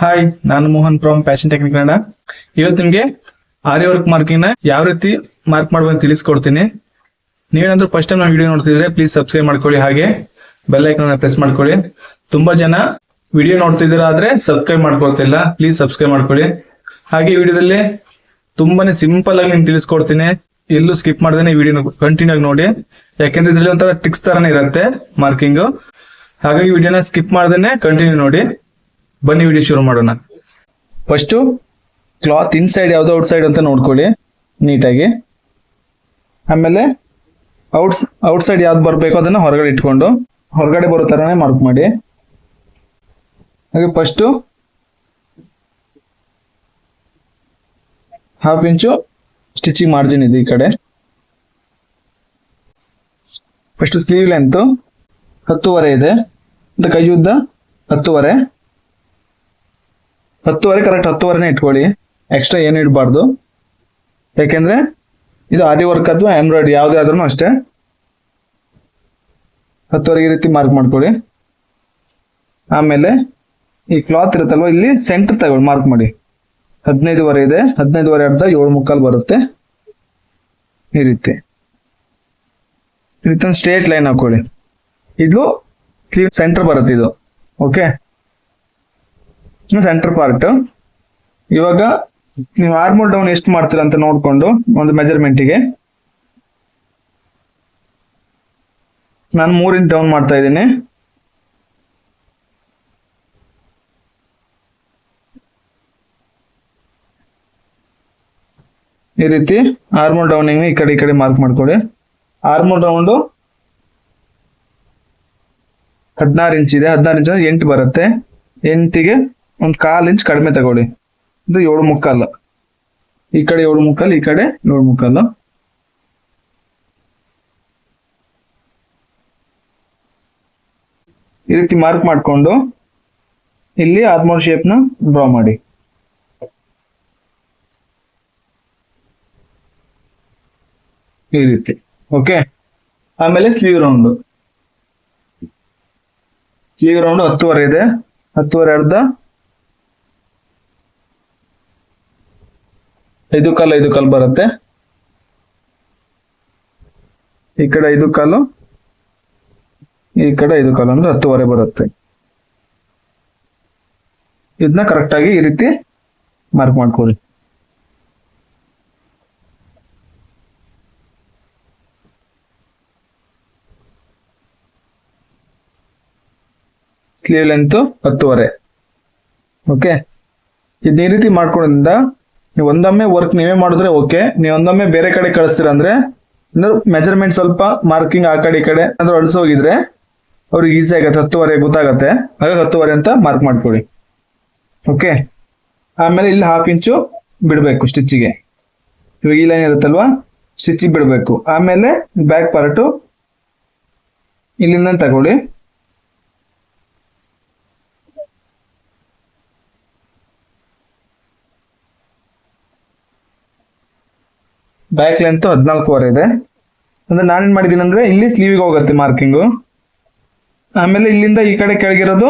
Hi ನಾನು Mohan from fashion technique Kannada. ಇವತ್ತು ನಿಮಗೆ ಆರ್ಯ ವರ್ಕ್ ಮಾರ್ಕಿಂಗ್ನ ಯಾವ ರೀತಿ ಮಾರ್ಕ್ ಮಾಡ್ಬೋದು ತಿಳಿಸ್ಕೊಡ್ತೀನಿ. ನೀವೇನಾದ್ರೂ ಫಸ್ಟ್ ಟೈಮ್ ನಾವು ವಿಡಿಯೋ ನೋಡ್ತಿದ್ರೆ ಪ್ಲೀಸ್ ಸಬ್ಸ್ಕ್ರೈಬ್ ಮಾಡ್ಕೊಳ್ಳಿ. ಹಾಗೆ ಬೆಲ್ ಐಕನ್ ಪ್ರೆಸ್ ಮಾಡ್ಕೊಳ್ಳಿ. ತುಂಬಾ ಜನ ವಿಡಿಯೋ ನೋಡ್ತಿದ್ದೀರಾ ಆದ್ರೆ ಸಬ್ಸ್ಕ್ರೈಬ್ ಮಾಡ್ಕೊಳ್ತಿಲ್ಲ ಪ್ಲೀಸ್ ಸಬ್ಸ್ಕ್ರೈಬ್ ಮಾಡ್ಕೊಳ್ಳಿ. ಹಾಗೆ ವಿಡಿಯೋದಲ್ಲಿ ತುಂಬಾನೇ ಸಿಂಪಲ್ ಆಗಿ ನಿಮ್ಗೆ ತಿಳಿಸ್ಕೊಡ್ತೀನಿ. ಎಲ್ಲೂ ಸ್ಕಿಪ್ ಮಾಡ್ದೇನೆ ವಿಡಿಯೋ ಕಂಟಿನ್ಯೂ ಆಗಿ ನೋಡಿ. ಯಾಕೆಂದ್ರೆ ಇದ್ರಲ್ಲಿ ಒಂಥರ ಟಿಕ್ಸ್ ತರನೇ ಇರುತ್ತೆ ಮಾರ್ಕಿಂಗ್ ಹಾಗಾಗಿ ವಿಡಿಯೋನ ಸ್ಕಿಪ್ ಮಾಡ್ದೇನೆ ಕಂಟಿನ್ಯೂ ನೋಡಿ. ಬನ್ನಿ ವಿಡಿಯೋ ಶುರು ಮಾಡೋಣ. ಫಸ್ಟು ಕ್ಲಾತ್ ಇನ್ಸೈಡ್ ಯಾವುದು ಔಟ್ ಸೈಡ್ ಅಂತ ನೋಡ್ಕೊಳ್ಳಿ, ನೀಟಾಗಿ. ಆಮೇಲೆ ಔಟ್ಸ್ ಔಟ್ ಸೈಡ್ ಯಾವ್ದು ಬರಬೇಕು ಅದನ್ನ ಹೊರಗಡೆ ಇಟ್ಕೊಂಡು, ಹೊರಗಡೆ ಬರೋ ಥರನೇ ಮಾರ್ಕ್ ಮಾಡಿ. ಹಾಗೆ first half inch stitching margin ಇದೆ ಈ ಕಡೆ. ಫಸ್ಟು ಸ್ಲೀವ್ ಲೆಂತ್ ಹತ್ತುವರೆ ಇದೆ. ಕೈ ಉದ್ದ ಹತ್ತುವರೆ. ಹತ್ತುವರೆ ಕರೆಕ್ಟ್ ಹತ್ತುವರೆನೇ ಇಟ್ಕೊಳ್ಳಿ. ಎಕ್ಸ್ಟ್ರಾ ಏನು ಇಡಬಾರ್ದು? ಯಾಕೆಂದ್ರೆ ಇದು ಆರಿ ವರ್ಕ್ ಅಥವಾ ಎಂಬ್ರಾಯ್ಡ್ರಿ ಯಾವುದೇ ಆದ್ರೂ ಅಷ್ಟೇ. ಹತ್ತುವರೆಗೆ ಈ ರೀತಿ ಮಾರ್ಕ್ ಮಾಡ್ಕೊಳ್ಳಿ. ಆಮೇಲೆ ಈ ಕ್ಲಾತ್ ಇರುತ್ತಲ್ವ, ಇಲ್ಲಿ ಸೆಂಟರ್ ತಗೊಳ್ಳಿ ಮಾರ್ಕ್ ಮಾಡಿ. ಹದಿನೈದುವರೆ ಇದೆ, ಹದಿನೈದುವರೆ ಅರ್ಧ ಏಳು ಮುಕ್ಕಾಲು ಬರುತ್ತೆ. ಈ ರೀತಿ. ಈ ರೀತಿ ಸ್ಟ್ರೇಟ್ ಲೈನ್ ಹಾಕೊಳ್ಳಿ. ಇದು ಕ್ಲೀನ್ ಸೆಂಟರ್ ಬರುತ್ತೆ ಇದು ಓಕೆ ಸೆಂಟರ್ ಪಾರ್ಟ್ ಇವಾಗ ನೀವು ಆರ್ಮೋಲ್ ಡೌನ್ ಎಷ್ಟು ಮಾಡ್ತೀರ ಅಂತ ನೋಡ್ಕೊಂಡು ಒಂದು ಮೆಜರ್ಮೆಂಟಿಗೆ ನಾನು ಮೂರ್ ಇಂಚ್ ಡೌನ್ ಮಾಡ್ತಾ ಇದ್ದೀನಿ. ಈ ರೀತಿ ಆರ್ಮೋಲ್ ಡೌನಿಂಗ್ ಈ ಕಡೆ ಈ ಕಡೆ ಮಾರ್ಕ್ ಮಾಡ್ಕೊಳ್ಳಿ. ಆರ್ಮೋಲ್ ರೌಂಡು ಹದಿನಾರು ಇಂಚ್ ಇದೆ. ಹದಿನಾರು ಇಂಚ್ ಎಂಟು ಬರುತ್ತೆ. ಎಂಟಿಗೆ ಒಂದು ಕಾಲು ಇಂಚ್ ಕಡಿಮೆ ತಗೊಳ್ಳಿ. ಇದು ಏಳು ಮುಕ್ಕಾಲು. ಈ ಕಡೆ ಏಳು ಮುಕ್ಕಾಲು, ಈ ಕಡೆ ಏಳು ಮುಕ್ಕಾಲು. ಈ ರೀತಿ ಮಾರ್ಕ್ ಮಾಡಿಕೊಂಡು ಇಲ್ಲಿ ಆತ್ಮೋರ್ ಶೇಪ್ನ ಡ್ರಾ ಮಾಡಿ. ಈ ರೀತಿ. ಓಕೆ ಆಮೇಲೆ ಸ್ಲೀವ್ ರೌಂಡ್ ಸ್ಲೀವ್ ರೌಂಡ್ ಹತ್ತುವರೆ ಇದೆ. ಹತ್ತುವರೆ ಅರ್ಧ. ಐದು ಕಾಲು ಐದು ಕಾಲು ಬರುತ್ತೆ. ಈ ಕಡೆ ಐದು ಕಾಲು, ಈ ಕಡೆ ಐದು ಕಾಲು, ಅಂದ್ರೆ ಹತ್ತುವರೆ ಬರುತ್ತೆ. ಇದನ್ನ ಕರೆಕ್ಟ್ ಆಗಿ ಈ ರೀತಿ ಮಾರ್ಕ್ ಮಾಡ್ಕೊಳ್ಳಿ. ಸ್ಲೀವ್ ಲೆಂತ್ ಹತ್ತುವರೆ. ಓಕೆ ಇದನ್ನ ಈ ರೀತಿ ಮಾಡ್ಕೊಳ್ಳೋದ್ರಿಂದ ನೀವು ಒಂದೊಮ್ಮೆ ವರ್ಕ್ ನೀವೇ ಮಾಡಿದ್ರೆ ಓಕೆ ನೀವು ಒಂದೊಮ್ಮೆ ಬೇರೆ ಕಡೆ ಕಳಿಸ್ತೀರ ಅಂದ್ರೆ ಮೆಜರ್ಮೆಂಟ್ ಸ್ವಲ್ಪ ಮಾರ್ಕಿಂಗ್ ಆ ಕಡೆ ಈ ಕಡೆ ಅಂದ್ರೆ ಅಳಿಸೋಗಿದ್ರೆ ಅವ್ರಿಗೆ ಈಸಿ ಆಗತ್ತೆ, ಹತ್ತುವರೆ ಗೊತ್ತಾಗತ್ತೆ. ಹಾಗಾಗಿ ಹತ್ತುವರೆ ಅಂತ ಮಾರ್ಕ್ ಮಾಡ್ಕೊಳ್ಳಿ ಓಕೆ ಆಮೇಲೆ ಇಲ್ಲಿ ಹಾಫ್ ಇಂಚು ಬಿಡಬೇಕು ಸ್ಟಿಚ್ಗೆ ಇವಾಗ ಈ ಲೈನ್ ಇರುತ್ತಲ್ವಾ? ಸ್ಟಿಚಿಗೆ ಬಿಡಬೇಕು. ಆಮೇಲೆ ಬ್ಯಾಕ್ ಪಾರ್ಟು ಇಲ್ಲಿಂದ ತಗೊಳ್ಳಿ. ಬ್ಯಾಕ್ ಲೆಂತ್ ಹದಿನಾಲ್ಕುವರೆ ಇದೆ. ಅಂದ್ರೆ ನಾನೇನ್ ಮಾಡಿದ್ದೀನಿ ಅಂದ್ರೆ ಇಲ್ಲಿ ಸ್ಲೀವಿಗೆ ಹೋಗುತ್ತೆ ಮಾರ್ಕಿಂಗು ಆಮೇಲೆ ಇಲ್ಲಿಂದ ಈ ಕಡೆ ಕೆಳಗಿರೋದು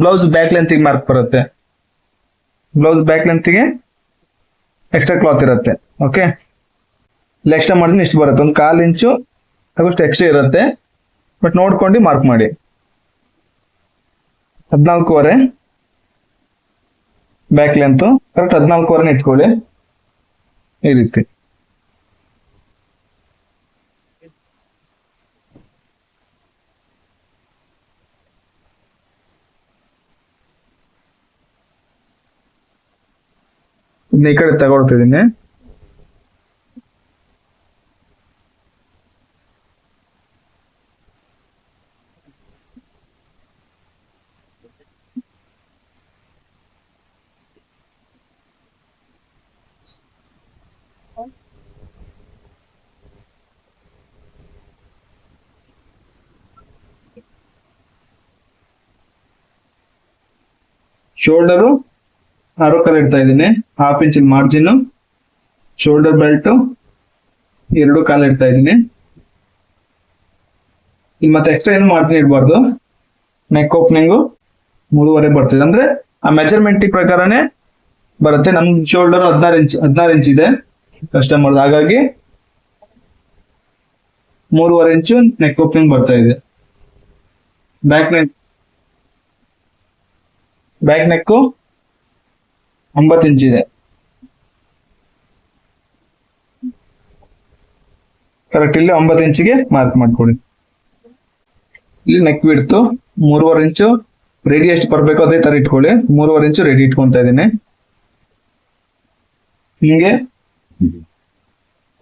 ಬ್ಲೌಸ್ ಬ್ಯಾಕ್ ಲೆಂತಿಗೆ ಮಾರ್ಕ್ ಬರುತ್ತೆ. ಬ್ಲೌಸ್ ಬ್ಯಾಕ್ ಲೆಂತಿಗೆ ಎಕ್ಸ್ಟ್ರಾ ಕ್ಲಾತ್ ಇರುತ್ತೆ. ಓಕೆ ಇಲ್ಲಿ ಎಕ್ಸ್ಟ್ರಾ ಮಾಡಿದ್ರೆ ಇಷ್ಟು ಬರುತ್ತೆ. ಒಂದು ಕಾಲು ಇಂಚು ಆಗೋಷ್ಟು ಎಕ್ಸ್ಟ್ರಾ ಇರುತ್ತೆ. ಬಟ್ ನೋಡ್ಕೊಂಡು ಮಾರ್ಕ್ ಮಾಡಿ. ಹದಿನಾಲ್ಕುವರೆ ಬ್ಯಾಕ್ ಲೆಂತ್ ಕರೆಕ್ಟ್ ಹದಿನಾಲ್ಕುವರೆನ ಇಟ್ಕೊಳ್ಳಿ. ಈ ರೀತಿ ಇದನ್ನ ಈ ಕಡೆ ತಗೊಳ್ತಿದ್ದೀನಿ ಶೋಲ್ಡರು ಆರು ಕಾಲು ಇಡ್ತಾ ಇದ್ದೀನಿ. Half inch margin shoulder belt ಎರಡು ಕಾಲು ಇಡ್ತಾ ಇದ್ದೀನಿ. ಮತ್ತೆ ಎಕ್ಸ್ಟ್ರಾ ಏನು ಮಾರ್ಜಿನ್ ಇಡಬಾರ್ದು. ನೆಕ್ ಓಪನಿಂಗು ಮೂರುವರೆ ಬರ್ತದೆ. ಅಂದ್ರೆ ಆ ಮೆಜರ್ಮೆಂಟ್ ಪ್ರಕಾರನೇ ಬರುತ್ತೆ. ನಮ್ ಶೋಲ್ಡರ್ ಹದಿನಾರು ಇಂಚ್ ಹದಿನಾರು ಇಂಚ್ ಇದೆ ಕಸ್ಟಮರ್ ಹಾಗಾಗಿ ಮೂರುವರೆ ಇಂಚು ನೆಕ್ ಓಪನಿಂಗ್ ಬರ್ತಾ ಇದೆ. Back neck back neck? ಒಂಬತ್ತು ಇಂಚ್ ಇದೆ. ಕರೆಕ್ಟ್ ಇಲ್ಲಿ ಒಂಬತ್ತು ಇಂಚಿಗೆ ಮಾರ್ಕ್ ಮಾಡ್ಕೊಳ್ಳಿ ಇಲ್ಲಿ ನೆಕ್ ಬಿಡ್ತು ಮೂರುವರೆ ಇಂಚು ರೆಡಿ ಎಷ್ಟು ಬರಬೇಕು ಅದೇ ತರ ಇಟ್ಕೊಳ್ಳಿ. ಮೂರುವರೆ ಇಂಚು ರೆಡಿ ಇಟ್ಕೊಂತ ಇದ್ದೀನಿ. ನಿಮ್ಗೆ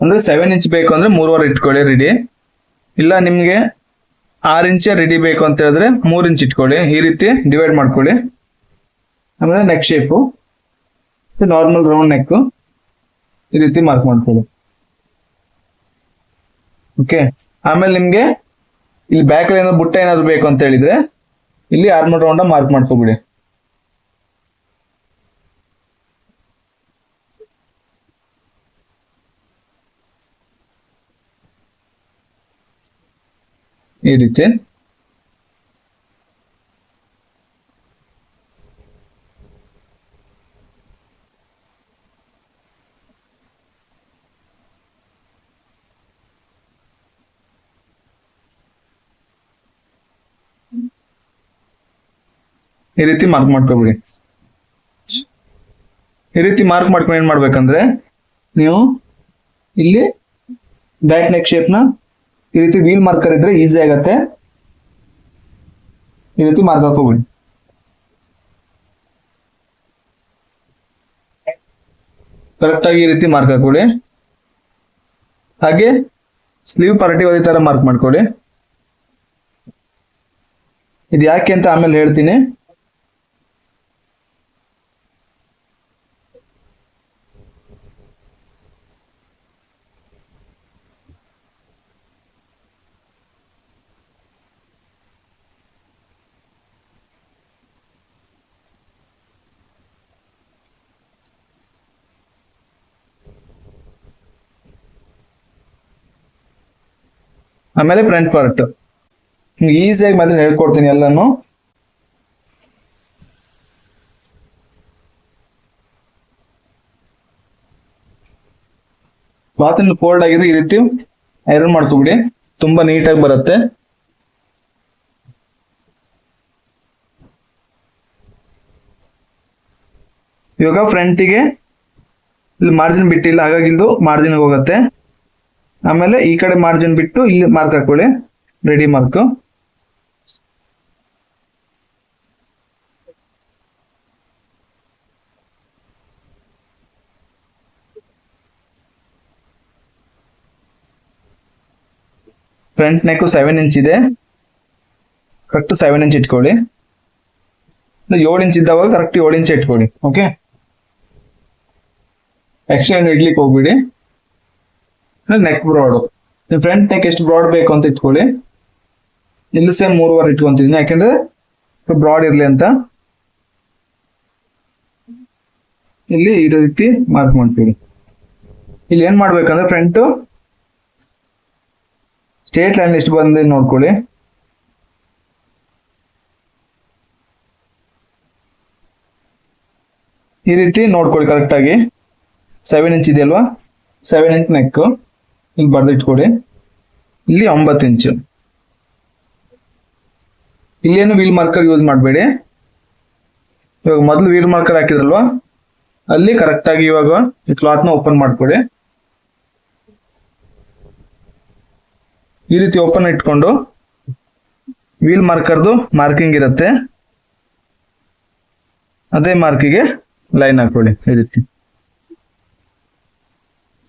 ಅಂದ್ರೆ ಸೆವೆನ್ ಇಂಚ್ ಬೇಕು ಅಂದ್ರೆ ಮೂರುವರೆ ಇಟ್ಕೊಳ್ಳಿ ರೆಡಿ ಇಲ್ಲ ನಿಮ್ಗೆ ಆರು ಇಂಚೆ ರೆಡಿ ಬೇಕು ಅಂತ ಹೇಳಿದ್ರೆ ಮೂರು ಇಂಚ್ ಇಟ್ಕೊಳ್ಳಿ. ಈ ರೀತಿ ಡಿವೈಡ್ ಮಾಡ್ಕೊಳ್ಳಿ. ಆಮೇಲೆ neck shape normal round neck ಈ ರೀತಿ ಮಾರ್ಕ್ ಮಾಡ್ಕೊಳ್ಳಿ. ಓಕೆ ಆಮೇಲೆ ನಿಮ್ಗೆ ಇಲ್ಲಿ ಬ್ಯಾಕ್ ಏನಾದ್ರು ಬುಟ್ಟ ಏನಾದ್ರು ಬೇಕು ಅಂತ ಹೇಳಿದ್ರೆ, ಇಲ್ಲಿ ಆರ್ಮಲ್ ರೌಂಡ್ ಮಾರ್ಕ್ ಮಾಡ್ಕೊಬಿಡಿ. ಈ ರೀತಿ. ಈ ರೀತಿ ಮಾರ್ಕ್ ಮಾಡ್ಕೊಬಿಡಿ. ಈ ರೀತಿ ಮಾರ್ಕ್ ಮಾಡ್ಕೊಂಡು ಏನ್ ಮಾಡ್ಬೇಕಂದ್ರೆ, ನೀವು ಇಲ್ಲಿ ಬ್ಯಾಕ್ ನೆಕ್ ಶೇಪ್ನ ಈ ರೀತಿ ವೀಲ್ ಮಾರ್ಕರ್ ಇದ್ರೆ ಈಸಿ ಆಗತ್ತೆ. ಈ ರೀತಿ ಮಾರ್ಕ್ ಹಾಕೋಬಿಡಿ. ಕರೆಕ್ಟ್ ಆಗಿ ಈ ರೀತಿ ಮಾರ್ಕ್ ಹಾಕೊಳ್ಳಿ ಹಾಗೆ ಸ್ಲೀವ್ ಪಾರ್ಟಿ ಅದೇ ತರ ಮಾರ್ಕ್ ಮಾಡ್ಕೊಳ್ಳಿ ಇದು ಯಾಕೆ ಅಂತ ಆಮೇಲೆ ಹೇಳ್ತೀನಿ. ಆಮೇಲೆ ಫ್ರಂಟ್ ಪಾರ್ಟ್ ಈಸಿಯಾಗಿ ಮಾತ್ರ ಹೇಳ್ಕೊಡ್ತೀನಿ ಎಲ್ಲಾನು. ಬಾತ್ರೂಮ್ ಫೋಲ್ಡ್ ಆಗಿದ್ರೆ ಈ ರೀತಿ ಐರನ್ ಮಾಡ್ಕೊಬಿಡಿ. ತುಂಬಾ ನೀಟಾಗಿ ಬರುತ್ತೆ. ಇವಾಗ ಫ್ರಂಟಿಗೆ ಇಲ್ಲಿ ಮಾರ್ಜಿನ್ ಬಿಟ್ಟಿಲ್ಲ, ಹಾಗಾಗಿ ಇದು ಮಾರ್ಜಿನ್ ಹೋಗುತ್ತೆ. ಆಮೇಲೆ ಈ ಕಡೆ ಮಾರ್ಜಿನ್ ಬಿಟ್ಟು ಇಲ್ಲಿ ಮಾರ್ಕ್ ಹಾಕೊಳ್ಳಿ. Ready mark front neck seven inch ಇದೆ. ಕರೆಕ್ಟ್ ಸೆವೆನ್ ಇಂಚ್ ಇಟ್ಕೊಳ್ಳಿ. ಏಳು ಇಂಚ್ ಇದ್ದಾವಾಗ ಕರೆಕ್ಟ್ ಏಳು ಇಂಚ್ ಇಟ್ಕೊಳ್ಳಿ. ಓಕೆ ಎಕ್ಸ್ಟ್ರಾ ಇಡ್ಲಿಕ್ಕೆ ಹೋಗ್ಬಿಡಿ. ನೆಕ್ ಬ್ರಾಡ್ ಫ್ರಂಟ್ ನೆಕ್ ಎಷ್ಟು ಬ್ರಾಡ್ ಬೇಕು ಅಂತ ಇಟ್ಕೊಳ್ಳಿ. ಇಲ್ಲಿ ಸೇಮ್ ಮೂರುವರೆ ಇಟ್ಕೊಂತಿದ್ದೀನಿ ಯಾಕಂದ್ರೆ ಬ್ರಾಡ್ ಇರಲಿ ಅಂತ. ಇಲ್ಲಿ ಈ ರೀತಿ ಮಾರ್ಕ್ ಮಾಡ್ತೀವಿ. ಇಲ್ಲಿ ಏನ್ ಮಾಡ್ಬೇಕಂದ್ರೆ ಫ್ರಂಟ್ ಸ್ಟೇಟ್ ಲೈನ್ ಎಷ್ಟು ಬಂದಿದೆ ನೋಡ್ಕೊಳ್ಳಿ. ಈ ರೀತಿ ನೋಡ್ಕೊಳ್ಳಿ ಕರೆಕ್ಟ್ ಆಗಿ. ಸೆವೆನ್ ಇಂಚ್ ಇದೆಯಲ್ವಾ? ಸೆವೆನ್ ಇಂಚ್ ನೆಕ್ ಇಲ್ಲಿ ಬರೆದಿಟ್ಕೊಡಿ. ಇಲ್ಲಿ ಒಂಬತ್ತು ಇಂಚು. ಇಲ್ಲೇನು ವೀಲ್ ಮಾರ್ಕರ್ ಯೂಸ್ ಮಾಡಬೇಡಿ. ಇವಾಗ ಮೊದಲು ವೀಲ್ ಮಾರ್ಕರ್ ಹಾಕಿದ್ರಲ್ವಾ? ಅಲ್ಲಿ ಕರೆಕ್ಟಾಗಿ ಇವಾಗ ಈ ಕ್ಲಾತ್ನ ಓಪನ್ ಮಾಡಿಕೊಡಿ. ಈ ರೀತಿ ಓಪನ್ ಇಟ್ಕೊಂಡು ವೀಲ್ ಮಾರ್ಕರ್ದು ಮಾರ್ಕಿಂಗ್ ಇರುತ್ತೆ. ಅದೇ ಮಾರ್ಕಿಗೆ ಲೈನ್ ಹಾಕೊಳ್ಳಿ ಈ ರೀತಿ.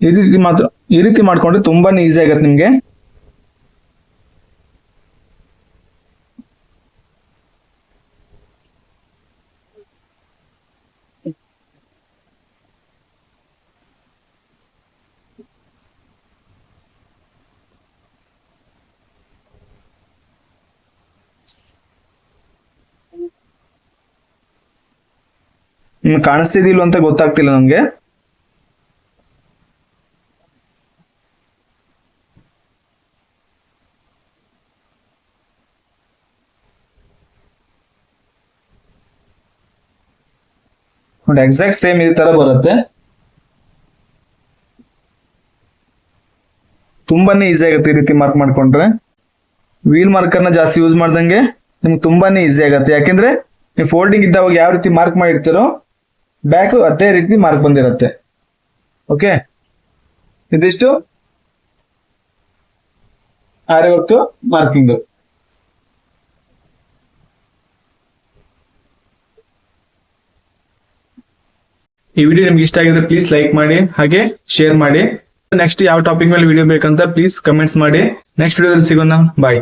ಈ ರೀತಿ ಮಾತ್ರ ಈ ರೀತಿ ಮಾಡ್ಕೊಂಡ್ರೆ ತುಂಬಾನೇ ಈಸಿ ಆಗತ್ತೆ ನಿಮಗೆ. ಕಾಣಿಸ್ತಿದಿಲ್ವ ಅಂತ ಗೊತ್ತಾಗ್ತಿಲ್ಲ ನಮ್ಗೆ. ನೋಡಿ ಎಕ್ಸಾಕ್ಟ್ ಸೇಮ್ ಈ ತರ ಬರುತ್ತೆ. ತುಂಬಾನೇ ಈಸಿ ಆಗುತ್ತೆ ಈ ರೀತಿ ಮಾರ್ಕ್ ಮಾಡ್ಕೊಂಡ್ರೆ. ವೀಲ್ ಮಾರ್ಕರ್ನ ಜಾಸ್ತಿ ಯೂಸ್ ಮಾಡ್ದಂಗೆ ನಿಮ್ಗೆ ತುಂಬಾನೇ ಈಸಿ ಆಗುತ್ತೆ. ಯಾಕೆಂದ್ರೆ ನೀವು ಫೋಲ್ಡಿಂಗ್ ಇದ್ದಾವಾಗ ಯಾವ ರೀತಿ ಮಾರ್ಕ್ ಮಾಡಿರ್ತೀರೋ ಬ್ಯಾಕ್ ಅದೇ ರೀತಿ ಮಾರ್ಕ್ ಬಂದಿರುತ್ತೆ. ಓಕೆ ಇದಿಷ್ಟು. ಆರೇ ವರ್ಕ್ ಮಾರ್ಕಿಂಗ್ ಈ ವಿಡಿಯೋ ನಿಮ್ಗೆ ಇಷ್ಟ ಆಗಿದ್ರೆ ಪ್ಲೀಸ್ ಲೈಕ್ ಮಾಡಿ, ಹಾಗೆ ಶೇರ್ ಮಾಡಿ. ನೆಕ್ಸ್ಟ್ ಯಾವ ಟಾಪಿಕ್ ಮೇಲೆ ವಿಡಿಯೋ ಬೇಕಂತ ಪ್ಲೀಸ್ ಕಮೆಂಟ್ಸ್ ಮಾಡಿ. ನೆಕ್ಸ್ಟ್ ವಿಡಿಯೋದಲ್ಲಿ ಸಿಗೋಣ. ಬಾಯ್